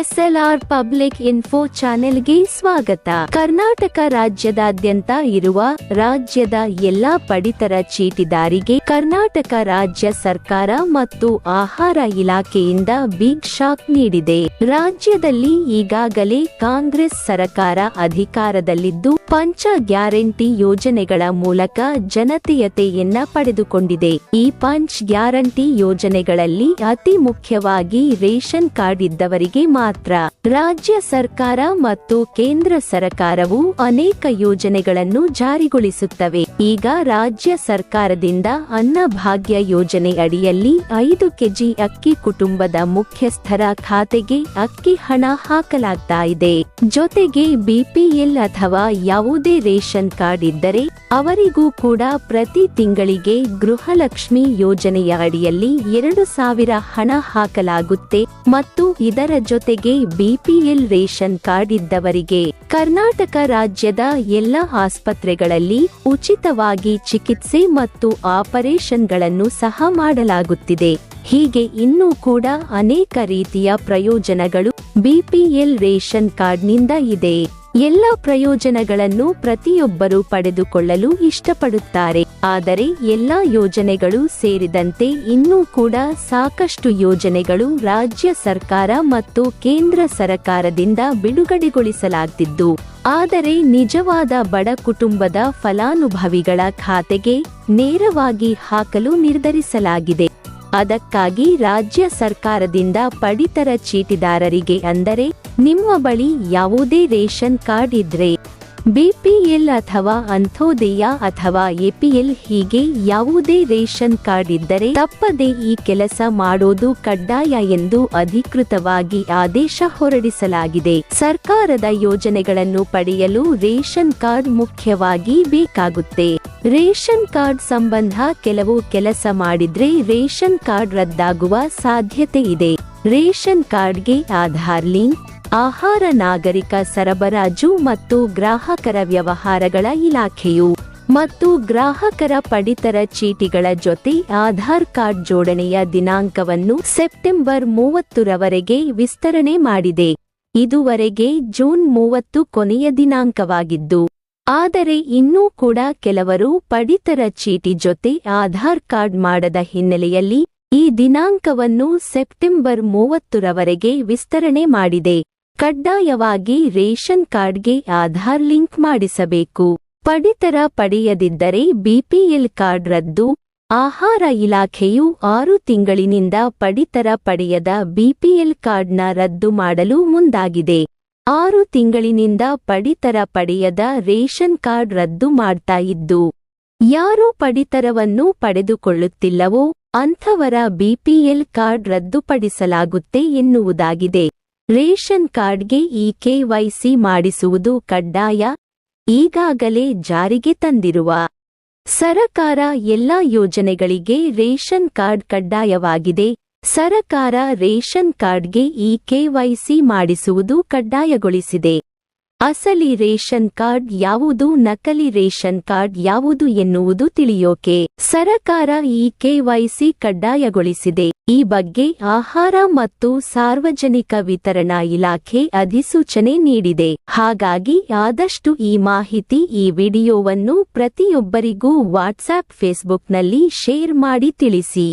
SLR public info ಚಾನೆಲ್ಗೆ ಸ್ವಾಗತ. ಕರ್ನಾಟಕ ರಾಜ್ಯದಾದ್ಯಂತ ಇರುವ ರಾಜ್ಯದ ಎಲ್ಲಾ ಪಡಿತರ ಚೀಟಿದಾರಿಗೆ ಕರ್ನಾಟಕ ರಾಜ್ಯ ಸರ್ಕಾರ ಮತ್ತು ಆಹಾರ ಇಲಾಖೆಯಿಂದ ಬಿಗ್ ಶಾಕ್ ನೀಡಿದೆ. ರಾಜ್ಯದಲ್ಲಿ ಈಗಾಗಲೇ ಕಾಂಗ್ರೆಸ್ ಸರ್ಕಾರ ಅಧಿಕಾರದಲ್ಲಿದ್ದು, ಪಂಚ ಗ್ಯಾರಂಟಿ ಯೋಜನೆಗಳ ಮೂಲಕ ಜನತೆಯತೆಯನ್ನ ಪಡೆದುಕೊಂಡಿದೆ. ಈ ಪಂಚ್ ಗ್ಯಾರಂಟಿ ಯೋಜನೆಗಳಲ್ಲಿ ಅತಿ ಮುಖ್ಯವಾಗಿ ರೇಷನ್ ಕಾರ್ಡ್ ಇದ್ದವರಿಗೆ ಮಾತ್ರ ರಾಜ್ಯ ಸರ್ಕಾರ ಮತ್ತು ಕೇಂದ್ರ ಸರ್ಕಾರವು ಅನೇಕ ಯೋಜನೆಗಳನ್ನು ಜಾರಿಗೊಳಿಸುತ್ತವೆ. ಈಗ ರಾಜ್ಯ ಸರ್ಕಾರದಿಂದ ಅನ್ನಭಾಗ್ಯ ಯೋಜನೆ ಅಡಿಯಲ್ಲಿ ಐದು ಕೆಜಿ ಅಕ್ಕಿ ಕುಟುಂಬದ ಮುಖ್ಯಸ್ಥರ ಖಾತೆಗೆ ಅಕ್ಕಿ ಹಣ ಹಾಕಲಾಗ್ತಾ ಇದೆ. ಜೊತೆಗೆ ಬಿಪಿಎಲ್ ಅಥವಾ ಯಾವುದೇ ರೇಷನ್ ಕಾರ್ಡ್ ಇದ್ದರೆ ಅವರಿಗೂ ಕೂಡ ಪ್ರತಿ ತಿಂಗಳಿಗೆ ಗೃಹಲಕ್ಷ್ಮಿ ಯೋಜನೆಯ ಅಡಿಯಲ್ಲಿ ಎರಡು ಸಾವಿರ ಹಣ ಹಾಕಲಾಗುತ್ತೆ ಮತ್ತು ಇದರ ಜೊತೆಗೆ ಬಿಪಿಎಲ್ ರೇಷನ್ ಕಾರ್ಡ್ ಇದ್ದವರಿಗೆ ಕರ್ನಾಟಕ ರಾಜ್ಯದ ಎಲ್ಲ ಆಸ್ಪತ್ರೆಗಳಲ್ಲಿ ಉಚಿತವಾಗಿ ಚಿಕಿತ್ಸೆ ಮತ್ತು ಆಪರೇಷನ್ಗಳನ್ನು ಸಹ ಮಾಡಲಾಗುತ್ತಿದೆ. ಹೀಗೆ ಇನ್ನೂ ಕೂಡ ಅನೇಕ ರೀತಿಯ ಪ್ರಯೋಜನಗಳು ಬಿಪಿಎಲ್ ರೇಷನ್ ಕಾರ್ಡ್ನಿಂದ ಇದೆ. ಎಲ್ಲ ಪ್ರಯೋಜನಗಳನ್ನು ಪ್ರತಿಯೊಬ್ಬರು ಪಡೆದುಕೊಳ್ಳಲು ಇಷ್ಟಪಡುತ್ತಾರೆ. ಆದರೆ ಎಲ್ಲ ಯೋಜನೆಗಳು ಸೇರಿದಂತೆ ಇನ್ನೂ ಕೂಡ ಸಾಕಷ್ಟು ಯೋಜನೆಗಳು ರಾಜ್ಯ ಸರ್ಕಾರ ಮತ್ತು ಕೇಂದ್ರ ಸರ್ಕಾರದಿಂದ ಬಿಡುಗಡೆಗೊಳಿಸಲಾಗ್ತಿದ್ದು. ಆದರೆ ನಿಜವಾದ ಬಡ ಕುಟುಂಬದ ಫಲಾನುಭವಿಗಳ ಖಾತೆಗೆ ನೇರವಾಗಿ ಹಾಕಲು ನಿರ್ಧರಿಸಲಾಗಿದೆ. ಅದಕ್ಕಾಗಿ ರಾಜ್ಯ ಸರ್ಕಾರದಿಂದ ಪಡಿತರ ಚೀಟಿದಾರರಿಗೆ ಅಂದರೆ ನಿಮ್ಮ ಬಳಿ ಯಾವುದೇ ರೇಷನ್ ಕಾರ್ಡ್ ಇದ್ರೆ ಬಿಪಿಎಲ್ ಅಥವಾ ಅಂಥೋದಯ ಅಥವಾ ಎಪಿಎಲ್ ಹೀಗೆ ಯಾವುದೇ ರೇಷನ್ ಕಾರ್ಡ್ ಇದ್ದರೆ ತಪ್ಪದೆ ಈ ಕೆಲಸ ಮಾಡೋದು ಕಡ್ಡಾಯ ಎಂದು ಅಧಿಕೃತವಾಗಿ ಆದೇಶ ಹೊರಡಿಸಲಾಗಿದೆ. ಸರ್ಕಾರದ ಯೋಜನೆಗಳನ್ನು ಪಡೆಯಲು ರೇಷನ್ ಕಾರ್ಡ್ ಮುಖ್ಯವಾಗಿ ಬೇಕಾಗುತ್ತೆ. ರೇಷನ್ ಕಾರ್ಡ್ ಸಂಬಂಧ ಕೆಲವು ಕೆಲಸ ಮಾಡಿದ್ರೆ ರೇಷನ್ ಕಾರ್ಡ್ ರದ್ದಾಗುವ ಸಾಧ್ಯತೆ ಇದೆ. ರೇಷನ್ ಕಾರ್ಡ್ಗೆ ಆಧಾರ್ ಲಿಂಕ್ ಆಹಾರ ನಾಗರಿಕ ಸರಬರಾಜು ಮತ್ತು ಗ್ರಾಹಕರ ವ್ಯವಹಾರಗಳ ಇಲಾಖೆಯು ಮತ್ತು ಗ್ರಾಹಕರ ಪಡಿತರ ಚೀಟಿಗಳ ಜೊತೆ ಆಧಾರ್ ಕಾರ್ಡ್ ಜೋಡಣೆಯ ದಿನಾಂಕವನ್ನು ಸೆಪ್ಟೆಂಬರ್ ಮೂವತ್ತರವರೆಗೆ ವಿಸ್ತರಣೆ ಮಾಡಿದೆ. ಇದುವರೆಗೆ ಜೂನ್ ಮೂವತ್ತು ಕೊನೆಯ ದಿನಾಂಕವಾಗಿದ್ದು, ಆದರೆ ಇನ್ನೂ ಕೂಡ ಕೆಲವರು ಪಡಿತರ ಚೀಟಿ ಜೊತೆ ಆಧಾರ್ ಕಾರ್ಡ್ ಮಾಡದ ಹಿನ್ನೆಲೆಯಲ್ಲಿ ಈ ದಿನಾಂಕವನ್ನು ಸೆಪ್ಟೆಂಬರ್ ಮೂವತ್ತರವರೆಗೆ ವಿಸ್ತರಣೆ ಮಾಡಿದೆ. ಕಡ್ಡಾಯವಾಗಿ ರೇಷನ್ ಕಾರ್ಡ್ಗೆ ಆಧಾರ್ ಲಿಂಕ್ ಮಾಡಿಸಬೇಕು. ಪಡಿತರ ಪಡೆಯದಿದ್ದರೆ ಬಿಪಿಎಲ್ ಕಾರ್ಡ್ ರದ್ದು. ಆಹಾರ ಇಲಾಖೆಯು ಆರು ತಿಂಗಳಿನಿಂದ ಪಡಿತರ ಪಡೆಯದ ಬಿಪಿಎಲ್ ಕಾರ್ಡ್ನ ರದ್ದು ಮಾಡಲು ಮುಂದಾಗಿದೆ. ಆರು ತಿಂಗಳಿನಿಂದ ಪಡಿತರ ಪಡೆಯದ ರೇಷನ್ ಕಾರ್ಡ್ ರದ್ದು ಮಾಡ್ತಾ ಇದ್ದು, ಯಾರು ಪಡಿತರವನ್ನು ಪಡೆದುಕೊಳ್ಳುತ್ತಿಲ್ಲವೋ ಅಂಥವರ ಬಿಪಿಎಲ್ ಕಾರ್ಡ್ ರದ್ದುಪಡಿಸಲಾಗುತ್ತೆ ಎನ್ನುವುದಾಗಿದೆ. ರೇಷನ್ ಕಾರ್ಡ್ಗೆ ಈ ಕೆವೈಸಿ ಮಾಡಿಸುವುದು ಕಡ್ಡಾಯ? ಈಗಾಗಲೇ ಜಾರಿಗೆ ತಂದಿರುವ ಸರಕಾರ ಎಲ್ಲಾ ಯೋಜನೆಗಳಿಗೆ ರೇಷನ್ ಕಾರ್ಡ್ ಕಡ್ಡಾಯವಾಗಿದೆ. ಸರಕಾರ ರೇಷನ್ ಕಾರ್ಡ್ಗೆ ಈ ಕೆವೈಸಿ ಮಾಡಿಸುವುದು ಕಡ್ಡಾಯಗೊಳಿಸಿದೆ. ಅಸಲಿ ರೇಷನ್ ಕಾರ್ಡ್ ಯಾವುದು, ನಕಲಿ ರೇಷನ್ ಕಾರ್ಡ್ ಯಾವುದು ಎನ್ನುವುದು ತಿಳಿಯೋಕೆ ಸರಕಾರ ಈ ಕೆವೈಸಿ ಕಡ್ಡಾಯಗೊಳಿಸಿದೆ. ಈ ಬಗ್ಗೆ ಆಹಾರ ಮತ್ತು ಸಾರ್ವಜನಿಕ ವಿತರಣಾ ಇಲಾಖೆ ಅಧಿಸೂಚನೆ ನೀಡಿದೆ. ಹಾಗಾಗಿ ಆದಷ್ಟು ಈ ಮಾಹಿತಿ ಈ ವಿಡಿಯೋವನ್ನು ಪ್ರತಿಯೊಬ್ಬರಿಗೂ ವಾಟ್ಸ್ಆಪ್ ಫೇಸ್ಬುಕ್ನಲ್ಲಿ ಶೇರ್ ಮಾಡಿ ತಿಳಿಸಿ.